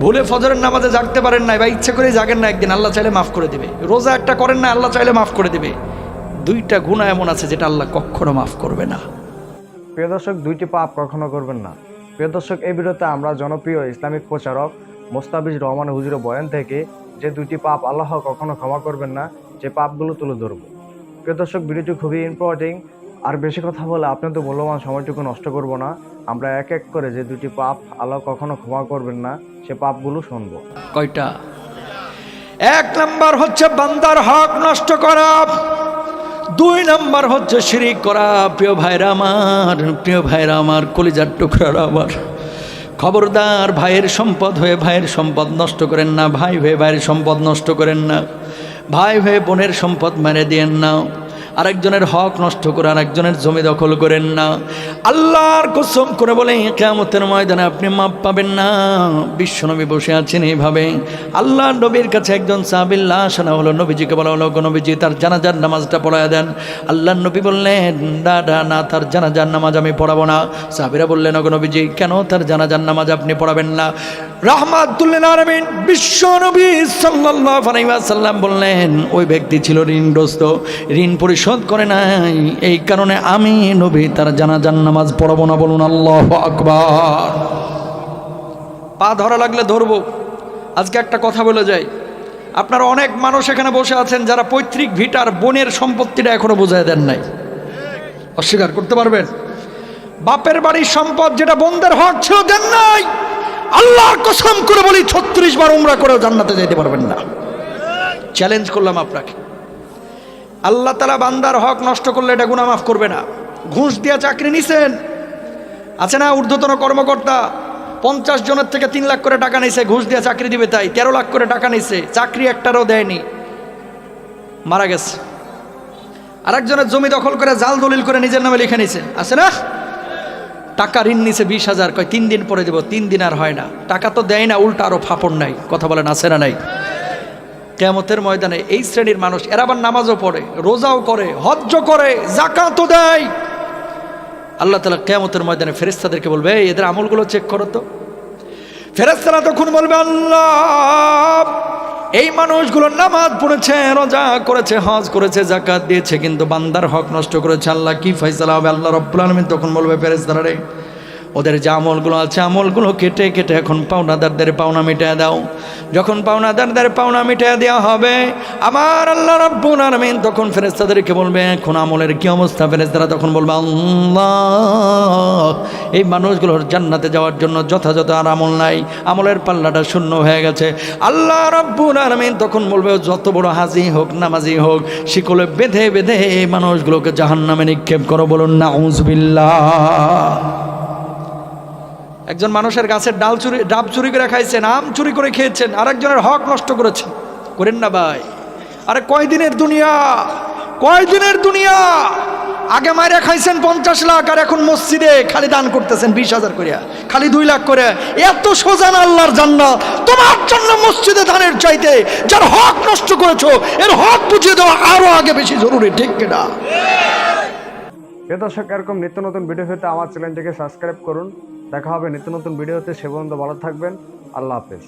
ভুলে ফজরের নামাজে জাগতে পারেন না বা ইচ্ছে করে জাগেন না একদিন, আল্লাহ চাইলে মাফ করে দেবে। রোজা একটা করেন না, আল্লাহ চাইলে মাফ করে দেবে। দুইটা গুণা এমন আছে যেটা আল্লাহ কখনো মাফ করবে না। প্রিয় দর্শক, দুইটি পাপ কখনো করবেন না। প্রিয় দর্শক, এই ভিডিওতে আমরা জনপ্রিয় ইসলামিক প্রচারক মোস্তাবিজ রহমান হুজুর বয়ান থেকে যে দুইটি পাপ আল্লাহ কখনো ক্ষমা করবেন না, যে পাপগুলো তুলে ধরবো। প্রিয় দর্শক, ভিডিওটি খুবই ইম্পর্টেন্ট আর বেশি কথা বলে আপনাদের মূল্যবান সময়টুকু নষ্ট করব না। আমরা এক এক করে যে দুটি পাপ আল্লাহ কখনো ক্ষমা করবেন না, সে পাপগুলো শুনব। কয়টা? এক নাম্বার হচ্ছে বান্দার হক নষ্ট করা। দুই নাম্বার হচ্ছে শিরিক করা। প্রিয় ভাইরা আমার, প্রিয় ভাইরা আমার, কলিজার টুকরার আমার। খবরদার ভাইয়ের সম্পদ হয়ে ভাইয়ের সম্পদ নষ্ট করেন না। ভাই হয়ে ভাইয়ের সম্পদ নষ্ট করেন না। ভাই হয়ে বোনের সম্পদ মেরে দিয়েন না। আরেকজনের হক নষ্ট করে আরেকজনের জমি দখল করেন না। আল্লাহর কসম করে বলে কেমতের ময়দানে আপনি মাপ পাবেন না। বিশ্বনবী বসে আছেন এইভাবে। আল্লাহ নবীর কাছে একজন সাহাবিল্লা আসানা হলো, নবীজিকে বলা হলো, "গো নবীজি, তার জানাজার নামাজটা পড়ায় দেন। আল্লাহ নবী বললেন দাদা না, তার জানাজার নামাজ আমি পড়াবো না। সাহাবিরা বললেন, "ওগো নবীজি, কেন তার জানাজার নামাজ আপনি পড়াবেন না? রহমাতুল্লিল আলমিন বিশ্ব নবী সাল্লাল্লাহু আলাইহি ওয়াসাল্লাম বললেন, ওই ব্যক্তি ছিল ঋণগ্রস্ত ঋণ পরিশোধ করে নাই। এই কারণে আমি নবী, তার জানাজার নামাজ পড়াবো না বলুন আল্লাহ আকবার। পা ধরা লাগলে ধরবো। আজকে একটা কথা বলে যাই। আপনারা অনেক মানুষ এখানে বসে আছেন যারা পৈতৃক ভিটার বোনের সম্পত্তিটা এখনও বোঝায় দেন নাই। অস্বীকার করতে পারবেন? বাপের বাড়ির সম্পদ যেটা বোনদের হক ছিল দেন নাই। আল্লাহর কসম করে বলি, ছত্রিশ বার উমরা করেও জান্নাতে যেতে পারবেন না। চ্যালেঞ্জ করলাম আপনাকে। আল্লাহ তালা বান্দার হক নষ্ট করলে এটা গুণা মাফ করবে না। ঘুষ দিয়া চাকরি নিছেন। আছে না ঊর্ধ্বতন কর্মকর্তা? পঞ্চাশ জনের থেকে তিন লাখ করে টাকা নিছে, ঘুষ দিয়ে চাকরি দিবে তাই। তেরো লাখ করে টাকা নিছে, চাকরি একটারও দেয়নি। মারা গেছে। আরেকজনের জমি দখল করে জাল দলিল করে নিজের নামে লিখে নিছে। আছে না? টাকা ঋণ নিছে বিশ হাজার কয় তিন দিন পরে দেব তিন দিন আর হয় না। টাকা তো দেয় না উল্টা আরও ফাপড় নাই। কথা বলেন আছে না নাই? কেমতের ময়দানে এই শ্রেণির মানুষ এরা আবার নামাজও পড়ে রোজাও করে হজ্জ করে জাকাতও দেয়। আল্লাহ তালা কেমতের ময়দানে ফেরেস্তাদেরকে বলবে "এই, এদের আমলগুলো চেক করো তো। ফেরেস্তারা তখন বলবে, আল্লাহ, এই মানুষগুলো নামাজ পড়েছে, রোজা করেছে, হজ করেছে জাকাত দিয়েছে, কিন্তু বান্দার হক নষ্ট করেছে। আল্লাহ কি ফয়সালা হবে? আল্লাহ রব্বুল আলমিন তখন বলবে ফেরেস্তারা রে ওদের যে আমলগুলো আছে, আমলগুলো কেটে কেটে এখন পাওনাদারদের পাওনা মিটিয়ে দাও। যখন পাওনাদারদের পাওনা মিটিয়ে দেওয়া হবে, আমার আল্লাহ রব্বুল আলমিন তখন ফেরেস্তাদেরকে বলবে, এখন আমলের কি অবস্থা? ফেরেস্তারা তখন বলবে, আল্লাহ, এই মানুষগুলোর জান্নাতে যাওয়ার জন্য যথাযথ আর আমল নাই। আমলের পাল্লাটা শূন্য হয়ে গেছে। আল্লাহ রব্বুল আলমিন তখন বলবে, যত বড় হাজি হোক, নামাজি হোক, শিকলে বেঁধে বেঁধে এই মানুষগুলোকে জাহান্নামে নিক্ষেপ করো বলুন না একজন মানুষের গাছের ডাল চুরি, ডাব চুরি করে খাইছেন, আম চুরি করে খেয়েছেন, আরেকজনের হক নষ্ট করেছেন। করেন না ভাই। আরে কয়দিনের দুনিয়া? কয়দিনের দুনিয়া? আগে মাইরা খাইছেন পঞ্চাশ লাখ, আর এখন মসজিদে খালি দান করতেছেন বিশ হাজার করিয়া। খালি দুই লাখ করে। এত সোজান আল্লাহর জান্নাত। তোমার জন্য মসজিদে দানের চাইতে যার হক নষ্ট করেছ, এর হক বুঝিয়ে দেওয়া আরও আগে বেশি জরুরি, ঠিক কিনা? প্রিয় দর্শক এরকম নিত্য নতুন ভিডিও পেতে আমার চ্যানেলটিকে সাবস্ক্রাইব করুন। দেখা হবে নিত্য নতুন ভিডিওতে। সে পর্যন্ত ভালো থাকবেন। আল্লাহ হাফেজ।